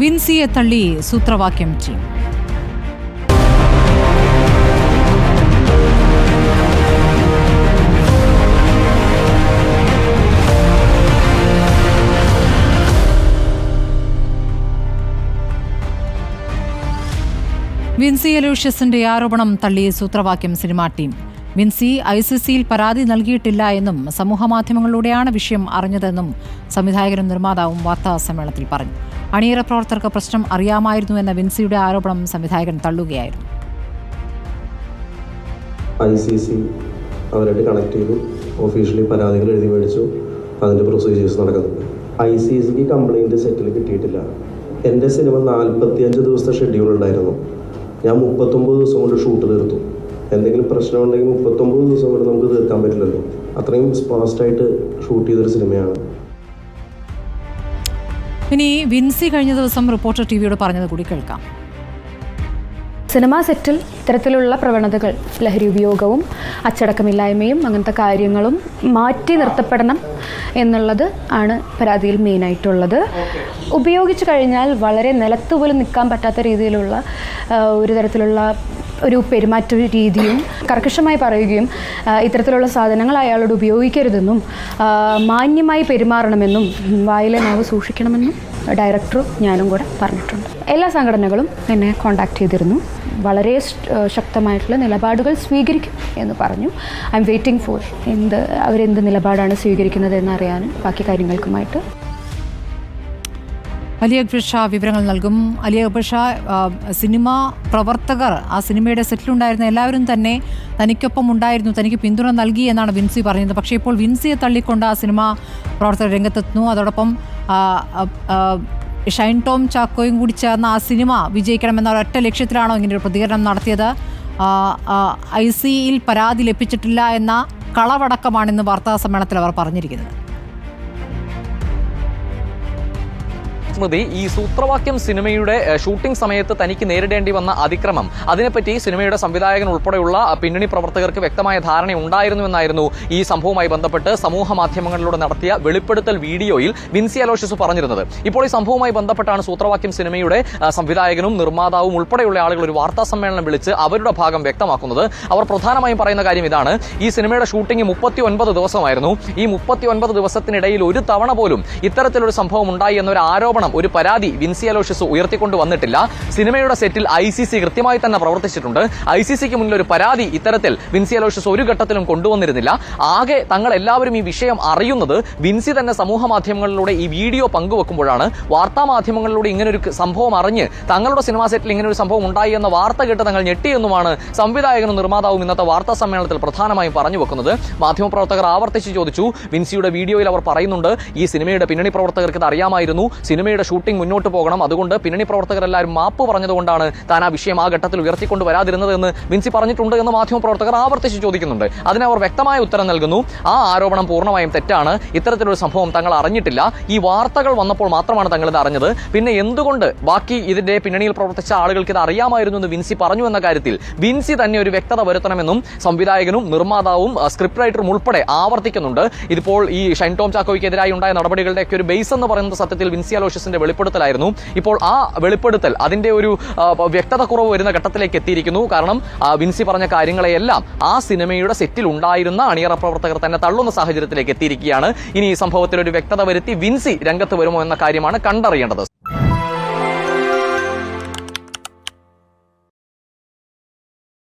വിൻസിയെ തള്ളി സൂത്രവാക്യം ചെയ്യും. വിൻസി അലൂഷ്യസിന്റെ ആരോപണം തള്ളി Soothravakyam cinema team. Vincy I C സിയിൽ പരാതി നൽകിയിട്ടില്ല എന്നും സമൂഹമാധ്യമങ്ങളിലൂടെയാണ് വിഷയം അറിഞ്ഞതെന്നും സംവിധായകനും നിർമ്മാതാവും വാർത്താ സമ്മേളനത്തിൽ പറഞ്ഞു. അണിയറ പ്രവർത്തകർക്ക് പ്രശ്നം അറിയാമായിരുന്നു എന്ന വിൻസിയുടെ ആരോപണം സംവിധായകൻ തള്ളുകയായിരുന്നു. ഐ സി സി അവരായിട്ട് കണക്ട് ചെയ്തു. ഒഫീഷ്യലി പരാതികൾ എഴുതി മേടിച്ചു. അതിന്റെ പ്രൊസീജിയേഴ്സ് നടക്കുന്നുണ്ട്. ഐ സി സിക്ക് കംപ്ലൈന്റ് സെറ്റിൽ കിട്ടിയിട്ടില്ല. എന്റെ സിനിമ നാൽപ്പത്തിയഞ്ച് ദിവസത്തെ ഷെഡ്യൂൾ ഉണ്ടായിരുന്നു. ഞാൻ മുപ്പത്തൊമ്പത് ദിവസം കൊണ്ട് ഷൂട്ട് തീർത്തു എന്തെങ്കിലും പ്രശ്നമുണ്ടെങ്കിൽ മുപ്പത്തൊമ്പത് ദിവസം കൊണ്ട് നമുക്ക് തീർക്കാൻ പറ്റില്ലല്ലോ. അത്രയും ഫാസ്റ്റായിട്ട് ഷൂട്ട് ചെയ്തൊരു സിനിമയാണ് ഇനി വിൻസി കഴിഞ്ഞ ദിവസം റിപ്പോർട്ടർ ടി വിയോട് പറഞ്ഞത് കൂടി കേൾക്കാം. സിനിമാ സെറ്റിൽ ഇത്തരത്തിലുള്ള പ്രവണതകൾ ലഹരി ഉപയോഗവും അച്ചടക്കമില്ലായ്മയും അങ്ങനത്തെ കാര്യങ്ങളും മാറ്റി നിർത്തപ്പെടണം എന്നുള്ളത് ആണ് പരാതിയിൽ മെയിനായിട്ടുള്ളത് ഉപയോഗിച്ചു കഴിഞ്ഞാൽ വളരെ നിലത്ത് പോലും നിൽക്കാൻ പറ്റാത്ത രീതിയിലുള്ള ഒരു തരത്തിലുള്ള ഒരു പെരുമാറ്റ രീതിയും കർക്കശമായി പറയുകയും ഇത്തരത്തിലുള്ള സാധനങ്ങൾ അയാളോട് ഉപയോഗിക്കരുതെന്നും മാന്യമായി പെരുമാറണമെന്നും വായിലെ നാവ് സൂക്ഷിക്കണമെന്നും ഡയറക്ടറും ഞാനും കൂടെ പറഞ്ഞിട്ടുണ്ട്. എല്ലാ സംഘടനകളും എന്നെ കോണ്ടാക്ട് ചെയ്തിരുന്നു. വളരെ ശക്തമായിട്ടുള്ള നിലപാടുകൾ സ്വീകരിക്കും എന്ന് പറഞ്ഞു. ഐ എം വെയിറ്റിംഗ് ഫോർ എന്ത് അവരെന്ത് നിലപാടാണ് സ്വീകരിക്കുന്നത് എന്നറിയാനും ബാക്കി കാര്യങ്ങൾക്കുമായിട്ട് അലി അക്ബർ ഷാ വിവരങ്ങൾ നൽകും. അലി അക്ബർ ഷാ സിനിമ പ്രവർത്തകർ ആ സിനിമയുടെ സെറ്റിലുണ്ടായിരുന്ന എല്ലാവരും തന്നെ തനിക്കൊപ്പം ഉണ്ടായിരുന്നു തനിക്ക് പിന്തുണ നൽകി എന്നാണ് വിൻസി പറഞ്ഞത്. പക്ഷേ ഇപ്പോൾ വിൻസിയെ തള്ളിക്കൊണ്ട് ആ സിനിമ പ്രവർത്തകർ രംഗത്തെത്തുന്നു. അതോടൊപ്പം ഷൈൻ ടോം ചാക്കോയും കൂടി ചേർന്ന ആ സിനിമ വിജയിക്കണമെന്ന ഒരൊറ്റ ലക്ഷ്യത്തിലാണോ ഇങ്ങനെ ഒരു പ്രതികരണം നടത്തിയത്? ഐ സിയിൽ പരാതി ലഭിച്ചിട്ടില്ല എന്ന കളവടക്കമാണെന്ന് വാർത്താ സമ്മേളനത്തിൽ അവർ പറഞ്ഞിരിക്കുന്നത്. സ്മൃതി ഈ സൂത്രവാക്യം സിനിമയുടെ ഷൂട്ടിംഗ് സമയത്ത് തനിക്ക് നേരിടേണ്ടി വന്ന അതിക്രമം. അതിനെപ്പറ്റി സിനിമയുടെ സംവിധായകൻ ഉൾപ്പെടെയുള്ള പിന്നണി പ്രവർത്തകർക്ക് വ്യക്തമായ ധാരണ ഉണ്ടായിരുന്നു എന്നായിരുന്നു ഈ സംഭവവുമായി ബന്ധപ്പെട്ട് സമൂഹ മാധ്യമങ്ങളിലൂടെ നടത്തിയ വെളിപ്പെടുത്തൽ വീഡിയോയിൽ വിൻസി അലോഷ്യസ് പറഞ്ഞിരുന്നത്. ഇപ്പോൾ ഈ സംഭവവുമായി ബന്ധപ്പെട്ടാണ് സൂത്രവാക്യം സിനിമയുടെ സംവിധായകനും നിർമ്മാതാവും ഉൾപ്പെടെയുള്ള ആളുകൾ ഒരു വാർത്താ സമ്മേളനം വിളിച്ച് അവരുടെ ഭാഗം വ്യക്തമാക്കുന്നത്. അവർ പ്രധാനമായും പറയുന്ന കാര്യം ഇതാണ്. ഈ സിനിമയുടെ ഷൂട്ടിംഗ് മുപ്പത്തി ഒൻപത് ദിവസമായിരുന്നു. ഈ മുപ്പത്തി ഒൻപത് ദിവസത്തിനിടയിൽ ഒരു തവണ പോലും ഇത്തരത്തിലൊരു സംഭവം ഉണ്ടായി എന്നൊരു ആരോപണം ഒരു പരാതി വിൻസി അലോഷ്യസ് ഉയർത്തിക്കൊണ്ട് വന്നിട്ടില്ല. സിനിമയുടെ സെറ്റിൽ ഐ സി സി കൃത്യമായി തന്നെ പ്രവർത്തിച്ചിട്ടുണ്ട്. ഐ സി സിക്ക് മുന്നിൽ ഒരു പരാതി ഇത്തരത്തിൽ വിൻസി അലോഷ്യസ് ഒരു ഘട്ടത്തിലും കൊണ്ടുവന്നിരുന്നില്ല. ആകെ തങ്ങൾ എല്ലാവരും ഈ വിഷയം അറിയുന്നത് വിൻസി തന്നെ സമൂഹ മാധ്യമങ്ങളിലൂടെ ഈ വീഡിയോ പങ്കുവെക്കുമ്പോഴാണ്. വാർത്താ മാധ്യമങ്ങളിലൂടെ ഇങ്ങനൊരു സംഭവം അറിഞ്ഞ് തങ്ങളുടെ സിനിമാ സെറ്റിൽ ഇങ്ങനെ ഒരു സംഭവം ഉണ്ടായി എന്ന വാർത്ത കേട്ട് തങ്ങൾ ഞെട്ടിയെന്നുമാണ് സംവിധായകനും നിർമ്മാതാവും ഇന്നത്തെ വാർത്താ സമ്മേളനത്തിൽ പ്രധാനമായും പറഞ്ഞു വെക്കുന്നത്. മാധ്യമപ്രവർത്തകർ ആവർത്തിച്ച് ചോദിച്ചു. വിൻസിയുടെ വീഡിയോയിൽ അവർ പറയുന്നുണ്ട് ഈ സിനിമയുടെ പിന്നണി പ്രവർത്തകർക്ക് ഇത് അറിയാമായിരുന്നു. സിനിമയുടെ ഷൂട്ടിംഗ് മുന്നോട്ട് പോകണം. അതുകൊണ്ട് പിന്നണി പ്രവർത്തകരെല്ലാവരും മാപ്പ് പറഞ്ഞതുകൊണ്ടാണ് താൻ ആ വിഷയം ആ ഘട്ടത്തിൽ ഉയർത്തിക്കൊണ്ട് വരാതിരുന്നത് എന്ന് വിൻസി പറഞ്ഞിട്ടുണ്ട് എന്ന് മാധ്യമപ്രവർത്തകർ ആവർത്തിച്ച് ചോദിക്കുന്നുണ്ട്. അതിന് അവർ വ്യക്തമായ ഉത്തരം നൽകുന്നു. ആ ആരോപണം പൂർണമായും തെറ്റാണ്. ഇത്തരത്തിലൊരു സംഭവം തങ്ങൾ അറിഞ്ഞിട്ടില്ല. ഈ വാർത്തകൾ വന്നപ്പോൾ മാത്രമാണ് തങ്ങൾ ഇത് അറിഞ്ഞത്. പിന്നെ എന്തുകൊണ്ട് ബാക്കി ഇതിന്റെ പിന്നണിയിൽ പ്രവർത്തിച്ച ആളുകൾക്ക് ഇത് അറിയാമായിരുന്നു എന്ന് വിൻസി പറഞ്ഞു എന്ന കാര്യത്തിൽ വിൻസി തന്നെ ഒരു വ്യക്തത വരുത്തണമെന്നും സംവിധായകനും നിർമ്മാതാവും സ്ക്രിപ്റ്റ് റൈറ്ററും ഉൾപ്പെടെ ആവർത്തിക്കുന്നുണ്ട്. ഇതിപ്പോൾ ഈ ഷൈൻ ടോം ചാക്കോയ്ക്കെതിരായി ഉണ്ടായ നടപടികളുടെയൊക്കെ ഒരു ബേസ് എന്ന് പറയുന്നത് സത്യത്തിൽ വിൻസി അലോഷ്യസിന്റെ വെളിപ്പെടുത്തലായിരുന്നു. ഇപ്പോൾ ആ വെളിപ്പെടുത്തൽ അതിന്റെ ഒരു വ്യക്തത കുറവ് വരുന്ന ഘട്ടത്തിലേക്ക് എത്തിയിരിക്കുന്നു. കാരണം വിൻസി പറഞ്ഞ കാര്യങ്ങളെയെല്ലാം ആ സിനിമയുടെ സെറ്റിൽ ഉണ്ടായിരുന്ന അണിയറ പ്രവർത്തകർ തന്നെ തള്ളുന്ന സാഹചര്യത്തിലേക്ക് എത്തിയിരിക്കുകയാണ്. ഇനി ഈ സംഭവത്തിൽ ഒരു വ്യക്തത വരുത്തി വിൻസി രംഗത്ത് വരുമോ എന്ന കാര്യമാണ് കണ്ടറിയേണ്ടത്.